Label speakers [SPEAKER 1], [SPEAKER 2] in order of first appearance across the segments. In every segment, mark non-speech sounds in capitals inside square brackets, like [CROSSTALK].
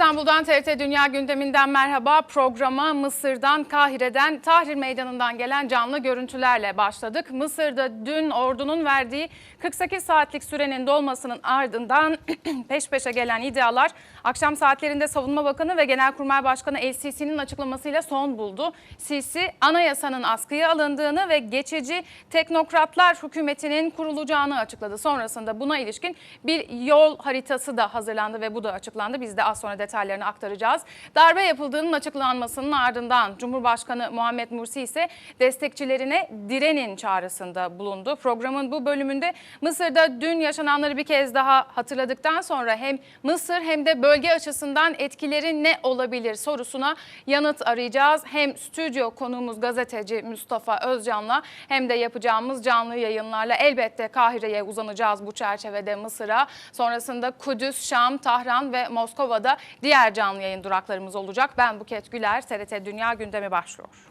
[SPEAKER 1] İstanbul'dan TRT Dünya gündeminden merhaba. Programa Mısır'dan, Kahire'den, Tahrir Meydanı'ndan gelen canlı görüntülerle başladık. Mısır'da dün ordunun verdiği 48 saatlik sürenin dolmasının ardından [CLEARS THROAT] peş peşe gelen iddialar akşam saatlerinde Savunma Bakanı ve Genelkurmay Başkanı El Sisi'nin açıklamasıyla son buldu. Sisi anayasanın askıya alındığını ve geçici teknokratlar hükümetinin kurulacağını açıkladı. Sonrasında buna ilişkin bir yol haritası da hazırlandı ve bu da açıklandı. Biz de az sonra detaylarını aktaracağız. Darbe yapıldığının açıklanmasının ardından Cumhurbaşkanı Muhammed Mursi ise destekçilerine direnin çağrısında bulundu. Programın bu bölümünde Mısır'da dün yaşananları bir kez daha hatırladıktan sonra hem Mısır hem de bölge açısından etkileri ne olabilir sorusuna yanıt arayacağız. Hem stüdyo konuğumuz gazeteci Mustafa Özcan'la hem de yapacağımız canlı yayınlarla elbette Kahire'ye uzanacağız bu çerçevede Mısır'a. Sonrasında Kudüs, Şam, Tahran ve Moskova'da diğer canlı yayın duraklarımız olacak. Ben Buket Güler, TRT Dünya Gündemi başlıyor.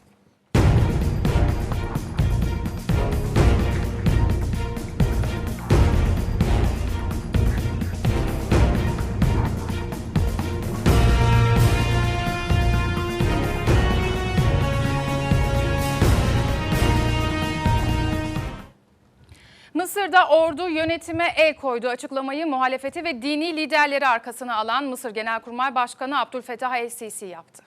[SPEAKER 1] Mısır'da ordu yönetime el koydu açıklamayı muhalefeti ve dini liderleri arkasına alan Mısır Genelkurmay Başkanı Abdülfettah El-Sisi yaptı.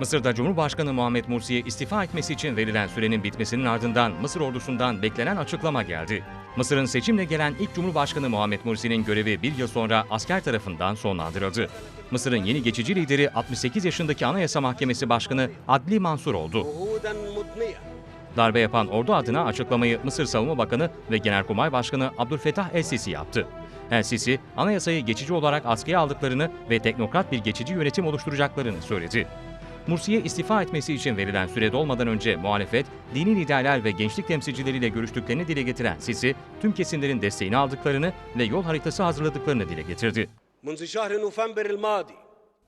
[SPEAKER 2] Mısır'da Cumhurbaşkanı Muhammed Mursi'ye istifa etmesi için verilen sürenin bitmesinin ardından Mısır ordusundan beklenen açıklama geldi. Mısır'ın seçimle gelen ilk Cumhurbaşkanı Muhammed Mursi'nin görevi bir yıl sonra asker tarafından sonlandırıldı. Mısır'ın yeni geçici lideri 68 yaşındaki Anayasa Mahkemesi Başkanı Adli Mansur oldu. Darbe yapan ordu adına açıklamayı Mısır Savunma Bakanı ve Genelkurmay Başkanı Abdülfettah El-Sisi yaptı. El-Sisi, anayasayı geçici olarak askıya aldıklarını ve teknokrat bir geçici yönetim oluşturacaklarını söyledi. Mursi'ye istifa etmesi için verilen süre dolmadan önce muhalefet, dini liderler ve gençlik temsilcileriyle görüştüklerini dile getiren Sisi, tüm kesimlerin desteğini aldıklarını ve yol haritası hazırladıklarını dile getirdi.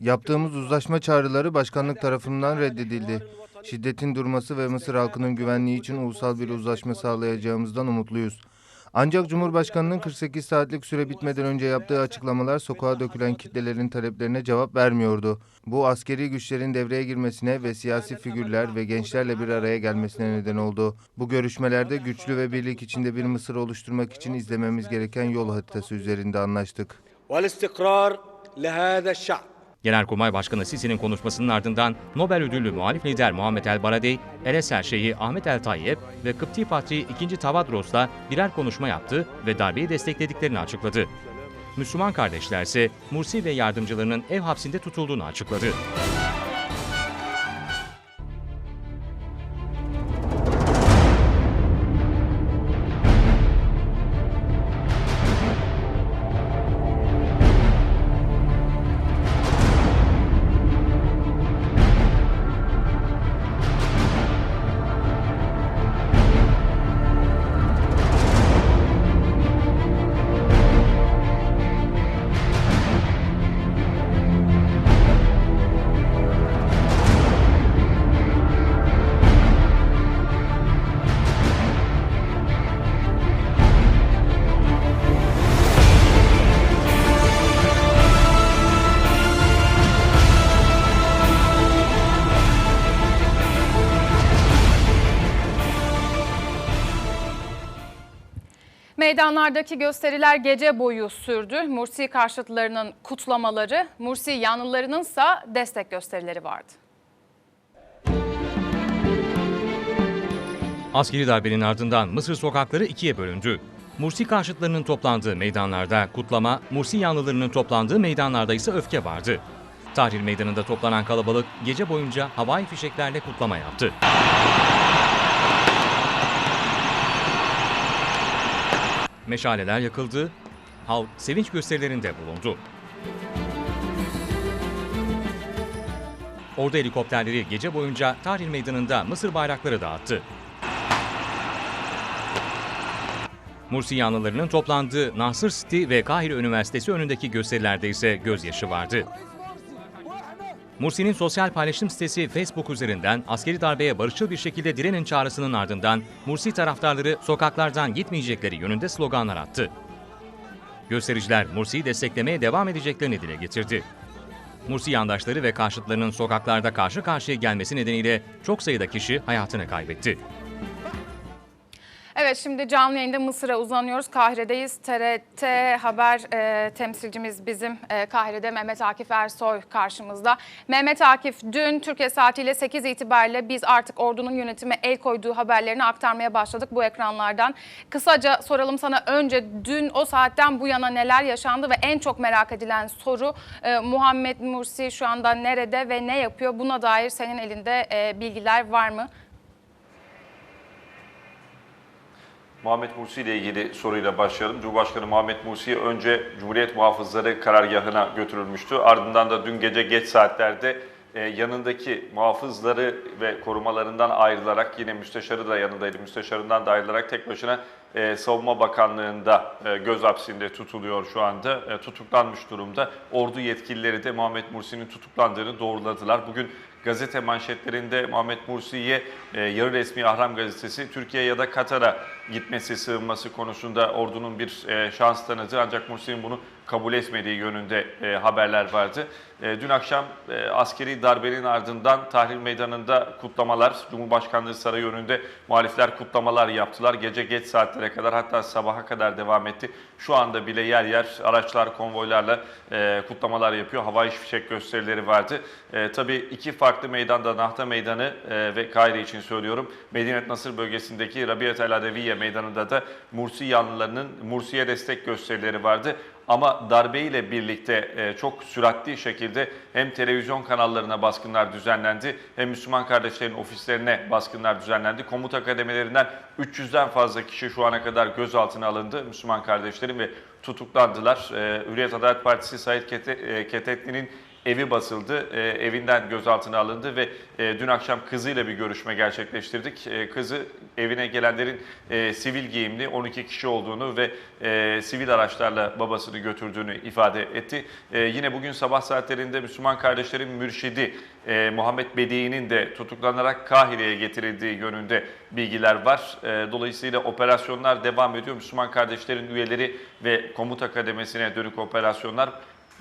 [SPEAKER 3] Yaptığımız uzlaşma çağrıları başkanlık tarafından reddedildi. Şiddetin durması ve Mısır halkının güvenliği için ulusal bir uzlaşma sağlayacağımızdan umutluyuz. Ancak Cumhurbaşkanı'nın 48 saatlik süre bitmeden önce yaptığı açıklamalar sokağa dökülen kitlelerin taleplerine cevap vermiyordu. Bu askeri güçlerin devreye girmesine ve siyasi figürler ve gençlerle bir araya gelmesine neden oldu. Bu görüşmelerde güçlü ve birlik içinde bir Mısır oluşturmak için izlememiz gereken yol haritası üzerinde anlaştık.
[SPEAKER 4] والاستقرار لهذا الشعب
[SPEAKER 2] Genelkurmay Başkanı Sisi'nin konuşmasının ardından Nobel ödüllü muhalif lider Muhammed El Baradey, El Eser Şeyhi Ahmet El Tayyip ve Kıpti Patriği 2. Tavadros'la birer konuşma yaptı ve darbeyi desteklediklerini açıkladı. Müslüman kardeşler ise Mursi ve yardımcılarının ev hapsinde tutulduğunu açıkladı.
[SPEAKER 1] Meydanlardaki gösteriler gece boyu sürdü. Mursi karşıtlarının kutlamaları, Mursi yanlılarının ise destek gösterileri vardı.
[SPEAKER 2] Askeri darbenin ardından Mısır sokakları ikiye bölündü. Mursi karşıtlarının toplandığı meydanlarda kutlama, Mursi yanlılarının toplandığı meydanlarda ise öfke vardı. Tahrir Meydanı'nda toplanan kalabalık gece boyunca havai fişeklerle kutlama yaptı. Meşaleler yakıldı, halk sevinç gösterilerinde bulundu. Ordu helikopterleri gece boyunca Tahrir Meydanı'nda Mısır bayrakları dağıttı. Mursi yanlılarının toplandığı Nasır City ve Kahire Üniversitesi önündeki gösterilerde ise gözyaşı vardı. Mursi'nin sosyal paylaşım sitesi Facebook üzerinden askeri darbeye barışçıl bir şekilde direnin çağrısının ardından Mursi taraftarları sokaklardan gitmeyecekleri yönünde sloganlar attı. Göstericiler Mursi'yi desteklemeye devam edeceklerini dile getirdi. Mursi yandaşları ve karşıtlarının sokaklarda karşı karşıya gelmesi nedeniyle çok sayıda kişi hayatını kaybetti.
[SPEAKER 1] Evet şimdi canlı yayında Mısır'a uzanıyoruz. Kahire'deyiz. TRT Haber e, temsilcimiz bizim e, Kahire'de Mehmet Akif Ersoy karşımızda. Mehmet Akif dün Türkiye saatiyle 8 itibariyle biz artık ordunun yönetime el koyduğu haberlerini aktarmaya başladık bu ekranlardan. Kısaca soralım sana önce dün o saatten bu yana neler yaşandı ve en çok merak edilen soru e, Muhammed Mursi şu anda nerede ve ne yapıyor? Buna dair senin elinde e, bilgiler var mı?
[SPEAKER 5] Muhammed Mursi ile ilgili soruyla başlayalım. Cumhurbaşkanı Muhammed Mursi önce Cumhuriyet Muhafızları karargahına götürülmüştü. Ardından da dün gece geç saatlerde e, yanındaki muhafızları ve korumalarından ayrılarak yine müsteşarı da yanındaydı. Müsteşarından da ayrılarak tek başına e, Savunma Bakanlığı'nda e, göz hapsinde tutuluyor şu anda. E, tutuklanmış durumda. Ordu yetkilileri de Muhammed Mursi'nin tutuklandığını doğruladılar. Bugün gazete manşetlerinde Muhammed Mursi'ye yarı resmi Ahram gazetesi Türkiye ya da Katar'a gitmesi, sığınması konusunda ordunun bir e, şans tanıdı. Ancak Mursi'nin bunu kabul etmediği yönünde e, haberler vardı. E, dün akşam e, askeri darbenin ardından Tahrir Meydanı'nda kutlamalar, Cumhurbaşkanlığı Sarayı önünde muhalifler kutlamalar yaptılar. Gece geç saatlere kadar hatta sabaha kadar devam etti. Şu anda bile yer yer araçlar, konvoylarla kutlamalar yapıyor. Havai fişek gösterileri vardı. E, tabii iki farklı meydanda Nahta Meydanı ve Kahire için söylüyorum. Medinet Nasır bölgesindeki Rabiyet El Adeviye Meydanı'nda da Mursi yanlılarının Mursi'ye destek gösterileri vardı. Ama darbeyle birlikte e, çok süratli şekilde hem televizyon kanallarına baskınlar düzenlendi hem Müslüman kardeşlerin ofislerine baskınlar düzenlendi. Komuta kademelerinden 300'den fazla kişi şu ana kadar gözaltına alındı Müslüman kardeşlerin ve tutuklandılar. E, Hürriyet Adalet Partisi Said e, Ketetli'nin evi basıldı, e, evinden gözaltına alındı ve e, dün akşam kızıyla bir görüşme gerçekleştirdik. E, kızı evine gelenlerin e, sivil giyimli 12 kişi olduğunu ve e, sivil araçlarla babasını götürdüğünü ifade etti. E, yine bugün sabah saatlerinde Müslüman kardeşlerin mürşidi e, Muhammed Bedi'nin de tutuklanarak Kahire'ye getirildiği yönünde bilgiler var. E, dolayısıyla operasyonlar devam ediyor. Müslüman kardeşlerin üyeleri ve komuta kademesine dönük operasyonlar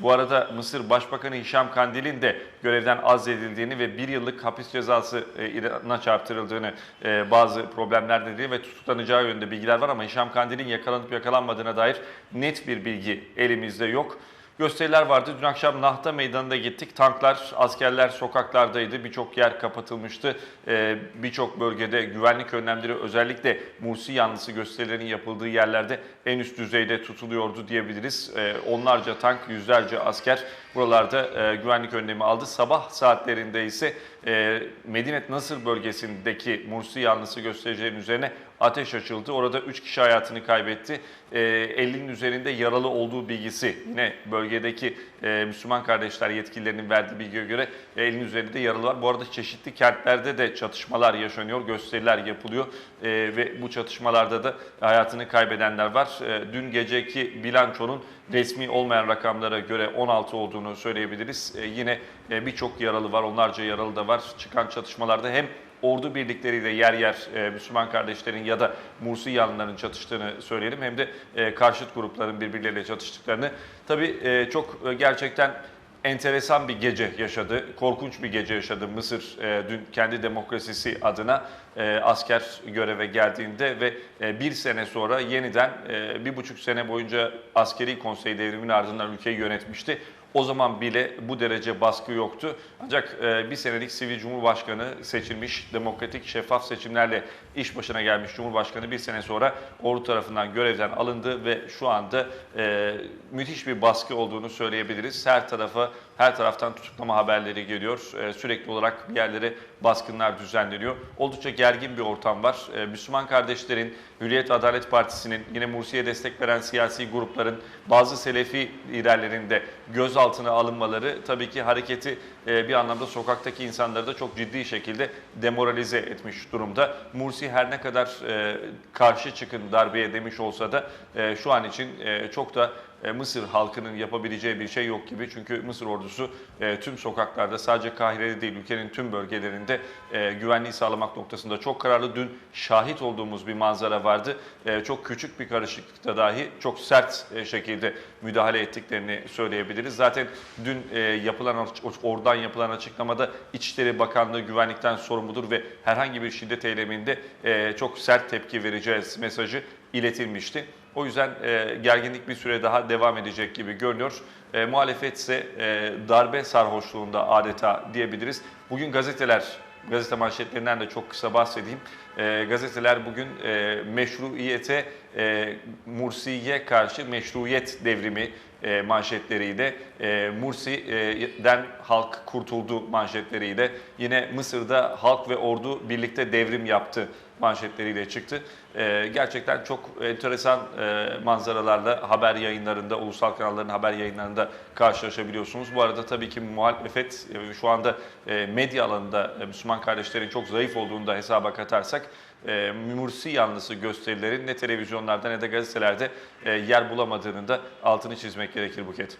[SPEAKER 5] bu arada Mısır Başbakanı Hişam Kandil'in de görevden azledildiğini ve bir yıllık hapis cezası e, İran'a çarptırıldığını e, bazı problemler nedeniyle ve tutuklanacağı yönünde bilgiler var ama Hişam Kandil'in yakalanıp yakalanmadığına dair net bir bilgi elimizde yok. Gösteriler vardı. Dün akşam Nahta Meydanı'na gittik. Tanklar, askerler sokaklardaydı. Birçok yer kapatılmıştı. Ee, Birçok bölgede güvenlik önlemleri özellikle Mursi yanlısı gösterilerin yapıldığı yerlerde en üst düzeyde tutuluyordu diyebiliriz. Ee, onlarca tank, yüzlerce asker buralarda e, güvenlik önlemi aldı. Sabah saatlerinde ise e, Medinet Nasır bölgesindeki Mursi yanlısı göstericilerin üzerine ateş açıldı. Orada 3 kişi hayatını kaybetti. E, 50'nin üzerinde yaralı olduğu bilgisi yine bölgedeki e, Müslüman kardeşler yetkililerinin verdiği bilgiye göre e, 50'nin üzerinde yaralı var. Bu arada çeşitli kentlerde de çatışmalar yaşanıyor, gösteriler yapılıyor E, ve bu çatışmalarda da hayatını kaybedenler var. E, dün geceki bilançonun resmi olmayan rakamlara göre 16 olduğunu söyleyebiliriz. E, yine e, birçok yaralı var, onlarca yaralı da var. Çıkan çatışmalarda hem ordu birlikleriyle yer yer e, Müslüman kardeşlerin ya da Mursi yanlıların çatıştığını söyleyelim. Hem de e, karşıt grupların birbirleriyle çatıştıklarını. Tabii e, çok e, gerçekten enteresan bir gece yaşadı. Korkunç bir gece yaşadı Mısır e, dün kendi demokrasisi adına e, asker göreve geldiğinde ve e, bir sene sonra yeniden e, bir buçuk sene boyunca askeri konsey devriminin ardından ülkeyi yönetmişti. O zaman bile bu derece baskı yoktu. Ancak e, bir senelik sivil cumhurbaşkanı seçilmiş, demokratik, şeffaf seçimlerle iş başına gelmiş cumhurbaşkanı bir sene sonra ordu tarafından görevden alındı ve şu anda e, müthiş bir baskı olduğunu söyleyebiliriz. Her tarafa, her taraftan tutuklama haberleri geliyor. E, sürekli olarak bir yerlere baskınlar düzenleniyor. Oldukça gergin bir ortam var. E, Müslüman kardeşlerin, Hürriyet Adalet Partisi'nin, yine Mursi'ye destek veren siyasi grupların, bazı Selefi liderlerinde gözaltına alınmaları tabii ki hareketi e, bir anlamda sokaktaki insanları da çok ciddi şekilde demoralize etmiş durumda. Mursi her ne kadar e, karşı çıkın darbeye demiş olsa da e, şu an için çok da e, Mısır halkının yapabileceği bir şey yok gibi. Çünkü Mısır ordusu e, tüm sokaklarda sadece Kahire'de değil ülkenin tüm bölgelerinde e, güvenliği sağlamak noktasında çok kararlı. Dün şahit olduğumuz bir manzara vardı. Çok küçük bir karışıklıkta dahi çok sert şekilde müdahale ettiklerini söyleyebiliriz. Zaten dün yapılan oradan yapılan açıklamada İçişleri Bakanlığı güvenlikten sorumludur ve herhangi bir şiddet eyleminde çok sert tepki vereceğiz mesajı iletilmişti. O yüzden e, gerginlik bir süre daha devam edecek gibi görünüyor. E, muhalefet ise e, darbe sarhoşluğunda adeta diyebiliriz. Bugün gazeteler, gazete manşetlerinden de çok kısa bahsedeyim. E, gazeteler bugün e, meşruiyete, e, Mursi'ye karşı meşruiyet devrimi e, manşetleriyle, e, Mursi'den halk kurtuldu manşetleriyle, yine Mısır'da halk ve ordu birlikte devrim yaptı manşetleriyle çıktı. Ee, gerçekten çok enteresan e, manzaralarla haber yayınlarında, ulusal kanalların haber yayınlarında karşılaşabiliyorsunuz. Bu arada tabii ki muhalefet e, şu anda e, medya alanında e, Müslüman kardeşlerin çok zayıf olduğunu da hesaba katarsak e, Mursi yanlısı gösterilerin ne televizyonlarda ne de gazetelerde e, yer bulamadığını da altını çizmek gerekir Buket.